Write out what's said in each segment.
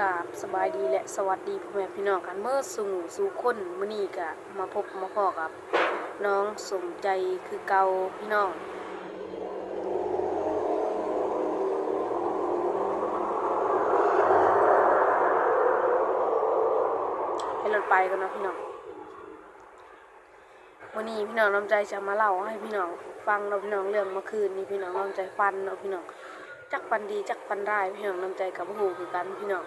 ราบสบายดีและสวัสดีพ่อแม่พี่น้องกันเมื่อสู่สู่คนมื้อนี้ก็มาพบมาพอกับ น้องสมใจคือเก่าพี่น้องให้รถไปกันนะพี่น้องวันนี้พี่น้องน้ำใจจะมาเล่าให้พี่น้องฟังเราพี่น้องเรื่องเมื่อคืนนี้พี่น้องน้ำใจฟันเนาพี่น้องจักฟันดีจักฟันร้ายพี่น้องน้ำใจกับหูคือกันพี่น้อง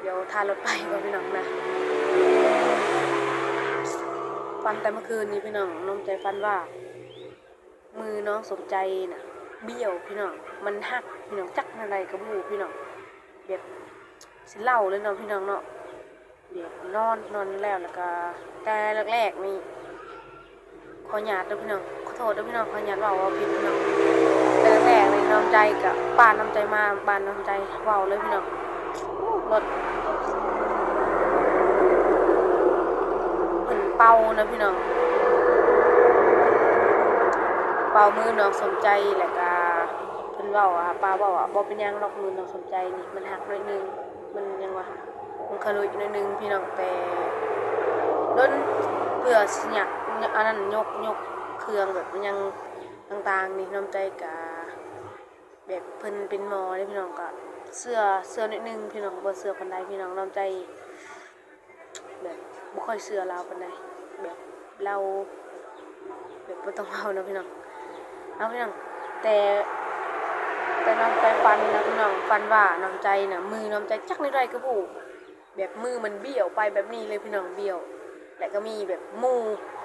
เดี๋ยวทานรถไปกันพี่น้องนะฟันแต่เมื่อคืนนี้พี่น้องน้ำใจฟันว่า มือน้องสมใจน่ะเบี้ยวพี่น้องมันหักพี่น้องจักอะไรกับหูพี่น้องแบบสิเล่าเลยเนาะพี่น้องเนาะเดี๋ยวนอนนอนแล้วแล้วก็แต่แรกๆนี่ขอหยาดด้อพี่น้องขอโทษด้อพี่น้องขอหยาดว่าว่าพี่น้องแต่แรกเลยน้ำใจกับบ้านน้ำใจมาบ้านน้ำใจว้าเลยพี่น้อง รถเพิ่นเป่านะพี่น้อง เป่ามือน้องสมใจแหล้วก็เพิ่นเว้าว่าป้าเว้าว่าบ่เป็นยังดอกมือน้องสมใจนี่มันหักหน่อยหนึง มันยังว่ามันคารุอีกหนิดนึงพี่น้องแต่ล้นเพื่อสิอยากอันนั้นยกยกเครื่องแบบมันยังต่างๆนี่น้ำใจกะแบบเพิ่นเป็นหมอเลยพี่น้องกะ เสื้อเสื้อนิดนึงพี่น้องบ่เสื้อปานใดพี่น้องน้ำใจแบบบ่ค่อยเสื้อเราปานใดแบบเราแบบบ่ต้องเฮานะพี่น้องเอาพี่น้องแต่แต่น้ำใจฟันนะพี่น้องฟันว่าน้ำใจน่ะมือน้ำใจจักนิดไรก็ผู้แบบมือมันเบี้ยวไปแบบนี้เลยพี่น้องเบี้ยวและก็มีแบบมู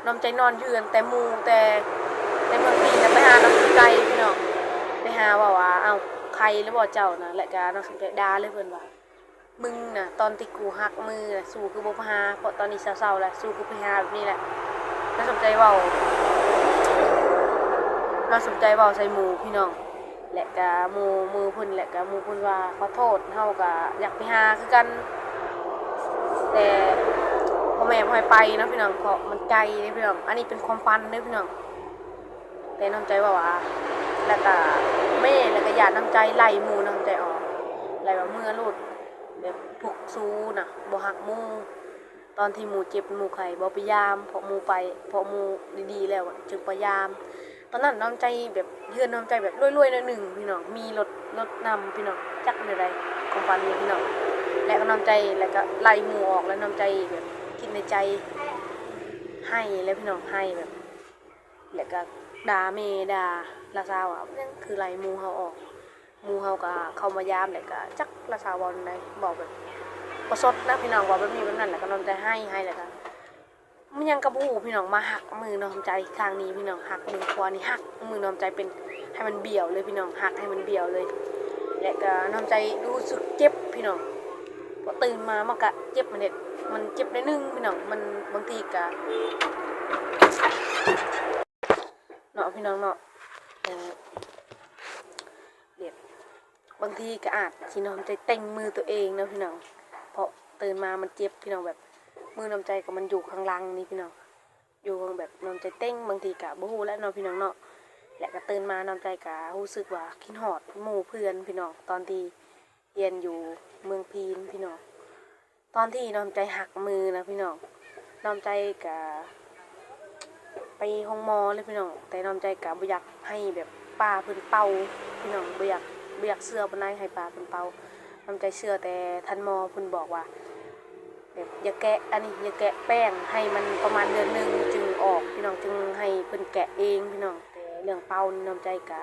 น้ำใจนอนเยือนแต่มูแต่แต่เมืองปีนะไปหาน้ำใจพี่น้องไปหาว่าว่าเอ้า ใครหรือบ่เจ้านะและก็น้ำสนใจด่าเลยเพิ่นว่ามึงน่ะ ตอนที่กูหักมือน่ะสู้คือบ่พาเพราะตอนนี้เศร้าๆแล้วสู้คือไปหาแบบนี้แหละน่าสนใจเว้าน่าสนใจเว้าใส่หมูพี่น้องและก็หมูมือเพิ่นและก็หมูเพิ่นว่าขอโทษเฮาก็อยากไปหาคือกัน แต่พ่อแม่พ่อยไปเนาะพี่น้องเพราะมันไกลเลยพี่น้องอันนี้เป็นความฝันเลยพี่น้องแต่น้ำใจว่าว่า แล้วก็แม่แล้วก็ญาติน้ำใจไล่หมูน้ำใจออกไล่ว่าเมื่อลูดแบบพวกซูน่ะบ่หักหมูตอนที่หมูเจ็บหมูไข่บ่พยายามเพราะหมูไปเพราะหมูดีๆแล้วอะจึงพยายาม ตอนนั้นน้ำใจแบบเฮือนน้ำใจแบบรวยๆหน่อยหนึ่งพี่น้องมีรถรถนำพี่น้องจักในใดความฝันนี้พี่น้องและก็น้ำใจแล้วก็ไล่หมูออกแล้วน้ำใจแบบคิดในใจให้แล้วพี่น้องให้แบบแล้วก็ ด่าเมด่าลาซาวอะนั่นคือไล่หมูเฮาออกมูเฮาก็เข้ามายามแล้วก็จักลาซาวบอลได้บอกแบบประสดนะพี่น้องบอกแบบนี้แบบนั้นแหละก็น้ำใจให้ให้แหล้วก็มันยังกระบูพี่น้องมาหักมือน้ำใจข้างนี้พี่น้องหักมือขวานี่หักมือน้ำใจเป็นให้มันเบี่ยวเลยพี่น้องหักให้มันเบี่ยวเลยและก็น้ำใจรู้สึกเจ็บพี่น้องพอตื่นมามันก็เจ็บมันเด็ดมันเจ็บได้นึงพี่น้องมันบางทีก็ เนาะพี่น้องเนาะเอ่อเด็ดบางทีก็อาจที่น้องใจเต็งมือตัวเองนะพี่น้องเพราะตื่นมามันเจ็บพี่น้องแบบ มือน้ำใจกับมันอยู่ข้างล่างนี่พี่น้องอยู่แบบน้ำใจเต้งบางทีกะบ่ฮู้แล้วเนาะพี่น้องเนาะและก็ตื่นมาน้ำใจกะรู้สึกว่าคิดฮอดหมู่เพื่อนพี่น้องตอนที่เรียนอยู่เมืองพีนพี่น้องตอนที่น้อมใจหักมือนะพี่น้องน้อมใจกะ ไปห้องหมอเลยพี่น้องแต่น้อมใจกะบ่อยากให้แบบป้าเพิ่นเป่าพี่น้องบ่อยากบ่อยากเชื่อปานใดให้ป้าเพิ่นเป่าน้อมใจเชื่อแต่ท่านหมอเพิ่นบอกว่าแบบอย่าแกะอันนี้อย่าแกะแป้งให้มันประมาณเดือนหนึ่งจึงออกพี่น้องจึงให้เพิ่นแกะเองพี่น้องแต่เรื่องเป่านี่น้อมใจกะ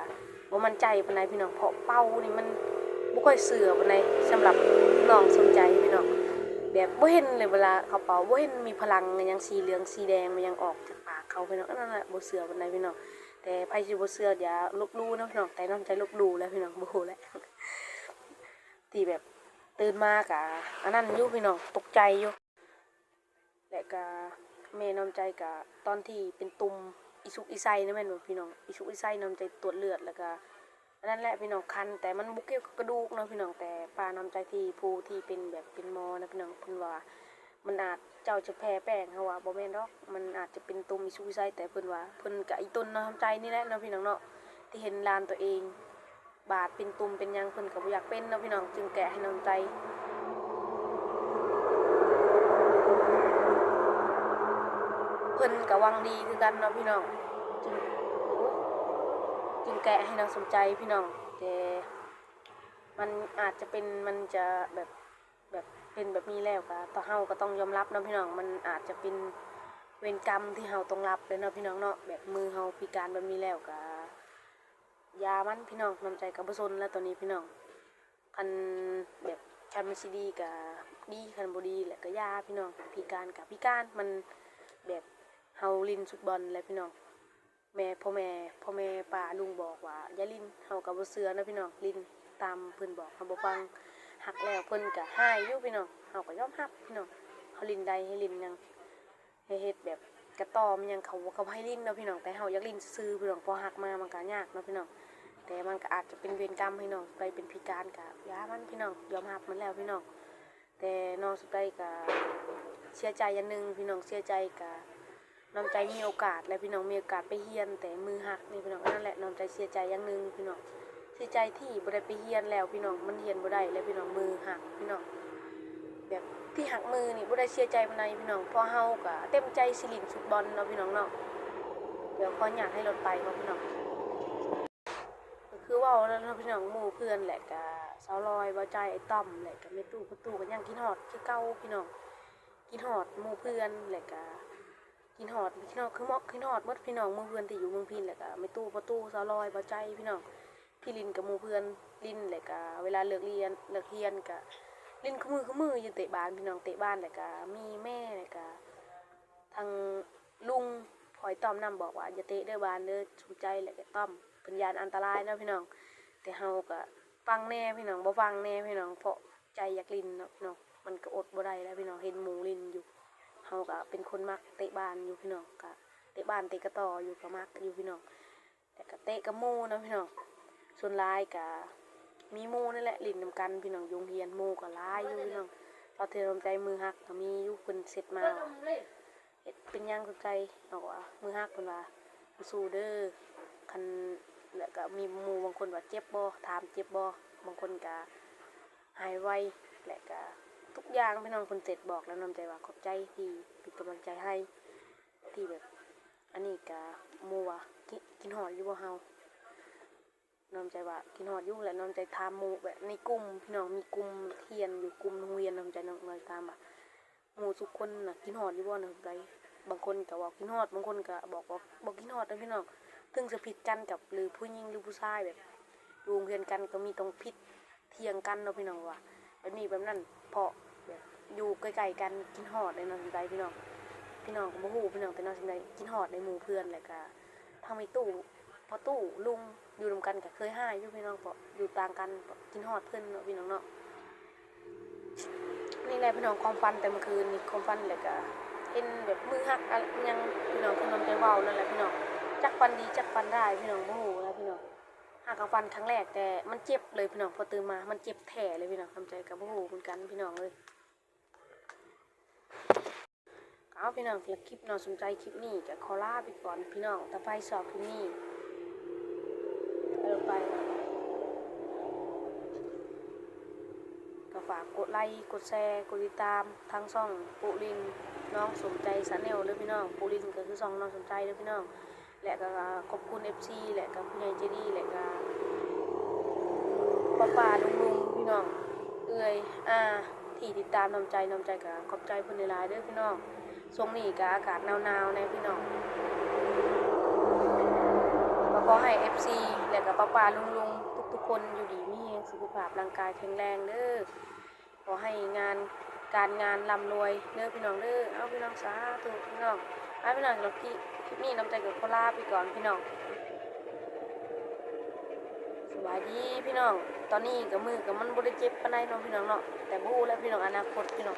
บ่มั่นใจปานใดพี่น้องเพราะเป่านี่มันบ่ค่อยเชื่อปานใดสำหรับน้องสนใจพี่น้องแบบบ่เห็นเลยเวลาเขาเป่าบ่เห็นมีพลังอหยังสีเหลืองสีแดงมันยังออกจาก เขาพี่น้องอันนั่นแหละบ่เชื่อปานใดพี่น้องแต่ไผสิบ่เชื่ออย่าลบลู่นะพี่น้องแต่น้ำใจลบลู่แล้วพี่น้องโบแล้วที่แบบตื่นมากะอันนั้นอยู่พี่น้องตกใจอยู่และก็แม่น้ำใจกะตอนที่เป็นตุ่มอีสุกอีไซนะแม่นบ่พี่น้องอีสุกอีไซน้ำใจตรวจเลือดแล้วก็อันนั้นแหละพี่น้องคันแต่มันบุกเกี่ยวกับกระดูกนะพี่น้องแต่ปลาน้ำใจที่ผู้ที่เป็นแบบเป็นมอนะพี่น้องเพิ่นว่า มันอาจเจ้าจะแพ้แป้งเขาว่าบ่แม่นดอก มันอาจจะเป็นตุ่มมีซุยไซแต่เพิ่นว่าเพิ่นก็อีต้นน้ำใจนี่แหละเนาะพี่น้องเนาะที่เห็นลานตัวเอง บาดเป็นตุ่มเป็นยังเพิ่นก็บ่อยากเป็นเนาะพี่น้องจึงแกะให้น้ำใจเพิ่นก็หวังดีคือกันเนาะพี่น้องจึงจึงแกะให้น้องสนใจพี่น้องแต่มันอาจจะเป็นมันจะแบบแบบ เป็นแบบนี้แล้วก็ต่อเฮาก็ต้องยอมรับเนาะพี่น้องมันอาจจะเป็นเวรกรรมที่เฮาต้องรับเลยเนาะพี่น้องเนาะแบบมือเฮาพิการแบบนี้แล้วก็ยามันพี่น้องน้ำใจกับบ่ซนแล้วตอนนี้พี่น้องคันแบบคันมันสิดีก็ดีคันบ่ดีแหละก็ยาพี่น้องพิการกับพิการมันแบบเฮาลินฟุตบอลแหละพี่น้องแม่พ่อแม่พ่อแม่ป้าลุงบอกว่าอย่าลินเฮาก็บ่เชื่อนะพี่น้องลินตามเพิ่นบอกเฮาบ่ฟัง หักแล้วเพิ่นก็ให้อยู่พี่น้องเฮาก็ยอมรับพี่น้องเฮาลินได้ให้ลินยังให้เฮ็ดแบบกระตอมยังเขาเขาให้ลินเนาะพี่น้องแต่เฮาอยากลินซื่อพี่น้องพอหักมามันก็ยากเนาะพี่น้องแต่มันก็อาจจะเป็นเวรกรรมพี่น้องไปเป็นพิการก็ยามันพี่น้องยอมรับมันแล้วพี่น้องแต่น้องสุดท้ายก็เสียใจอย่างหนึงพี่น้องเสียใจก็น้ำใจมีโอกาสและพี่น้องมีโอกาสไปเฮียนแต่มือหักนี่พี่น้องนั่นแหละน้ำใจเสียใจอย่างหนึ่งพี่น้อง สีใจที่บ่ได้ไปเฮียนแล้วพี่น้องมันเฮียนบ่ได้แล้วพี่น้องมือหักพี่น้องแบบที่หักมือนี่บ่ได้เสียใจปานใดพี่น้องพอเฮาก็เต็มใจสิลินฟุตบอลเนาะพี่น้องเนาะเดี๋ยวขออยากให้รถไปเนาะพี่น้องคือว่าแล้วเนาพี่น้องหมู่เพื่อนแหละก็สาวลอยบ่ใจไอ้ต้อมแหละก็แม่ตู้ประตูก็ยังกินฮอดคือเก่าพี่น้องกินฮอดหมู่เพื่อนแหละก็กินหอดพี่น้องคือมอกกินหอดมดพี่น้องมู่เพื่อนที่อยู่เมืองพินแหละก็ไม่ตู้ประตูสาวลอยบ่ใจพี่น้อง พี่ลินกับหมู่เพื่อนลินแหละก็เวลาเลิกเรียนเลิกเรียนก็ลินขมือขมือยืนเตะบ้านพี่น้องเตะบ้านแหละก็มีแม่แหละก็ทางลุงพอยต้อมนำบอกว่าอย่าเตะเด้อบ้านเด้อสนใจแหละก็ต้อมเป็นยานอันตรายนะพี่น้อง แต่เฮาก็ฟังแน่พี่น้องบ่ฟังแน่พี่น้องเพราะใจอยากลินเนาะพี่น้องมันก็อดบ่ได้แล้วพี่น้องเห็นหมูลินอยู่เฮาก็เป็นคนมักเตะบ้านอยู่พี่น้องก็เตะบ้านเตะกระต่ออยู่ก็มักอยู่พี่น้องแต่ก็เตะกับหมู่นะพี่น้อง ส่วนหลายก็มีหมู่นี่แหละลิ้นนำกันพี่น้องโยงเฮียนหมู่ก็หลายอยู่พี่น้องพอเทลมใจมือฮักก็มีอยู่เพิ่นเสร็จมาว่าเฮ็ดเป็นหยังสนใจเอาว่ามือฮักเพิ่นว่าสู้เด้อคันแล้วก็มีหมู่บางคนว่าเจ็บบ่ถามเจ็บบ่บางคนก็หายไวและก็ทุกอย่างพี่น้องคนเจ็ดบอกแล้วน้ำใจว่าขอบใจที่เป็นกำลังใจให้ที่แบบอันนี้กะมัวกิกินหอดอยู่บ่เฮา น้ำใจว่ากินหอดยู่งแหละน้ำใจทามหมูแบบในกลุ่มพี่น้องมีกลุ่มเทียนอยู่กลุ่มโรงเรียนน้ำใจน้องเลยตามว่าหมูทุกคนน่ะกินหอดอยู่บ่น้ำใจบางคนก็บอกกินหอดบางคนก็บอกว่าบอกกินหอดนะพี่น้องถึงจะผิดกันกับหรือผู้หญิงหรือผู้ชายแบบโรงเรียนกันก็มีตรงผิดเทียงกันเนาะพี่น้องว่าแบบนี้แบบนั้นเพาะแบบอยู่ใกล้ๆกันกินหอดในนอนใจพี่น้องพี่น้องก็บ่ฮู้พี่น้องแต่นอนจังไดกินหอดในหมู่เพื่อนแหละก็ทางมีตู้ พอตู้ลุงอยู่รวมกันก็เคยห้าอยู่พี่น้องเพราะอยู่ต่างกันกินหอดเพื่อนเนาะพี่น้องเนาะนี่แหละพี่น้องความฝันแต่เมื่อคืนนี่ความฝันแหละก็เห็นแบบมือหักอะไรยังพี่น้องคือน้องใจเว้านั่นแหละพี่น้องจักฟันดีจักฟันได้พี่น้องบ่ฮู้แล้วพี่น้องหักกับฟันครั้งแรกแต่มันเจ็บเลยพี่น้องพอตื่นมา มันเจ็บแผลเลยพี่น้องทำใจกับบ่ฮู้เหมือนกันพี่น้องเลยเอาพี่น้องคลิปน้องสนใจคลิปนี้ก็ขอลาไปก่อนพี่น้องถ้าไปสอบคลิปนี้ ไป ก็ฝากกดไลค์กดแชร์กดติดตามทางช่องปูลินน้องสมใจสแนลเด้อพี่น้องปูลินก็คือช่องน้องสมใจเด้อพี่น้องและก็ขอบคุณ FC และก็ผู้ใหญ่ใจดีและก็ป้าป่าลุงลุงพี่น้องเอ้ยอ่าที่ติดตามน้ำใจน้ำใจก็ขอบใจเพิ่นหลายๆเด้อพี่น้องช่วงนี้ก็อากาศหนาวๆในะพี่น้องก็ขอให้ FC และก็ป้าป้าลุงลุงทุกๆคนอยู่ดีมีแรงสุขภาพร่างกายแข็งแรงเด้อขอให้งานการงานร่ำรวยเด้อพี่น้องเด้อเอาพี่น้องสาธุพี่น้องเอาพี่น้องสำหรับคลิปคลิปนี้น้ำใจกับโคลาไปก่อนพี่น้องสบายดีพี่น้อง ตอนนี้กับมือกับมันบ่ได้เจ็บปานใดเนาะพี่น้องเนาะแต่บู้แล้วพี่น้องอนาคตพี่น้อง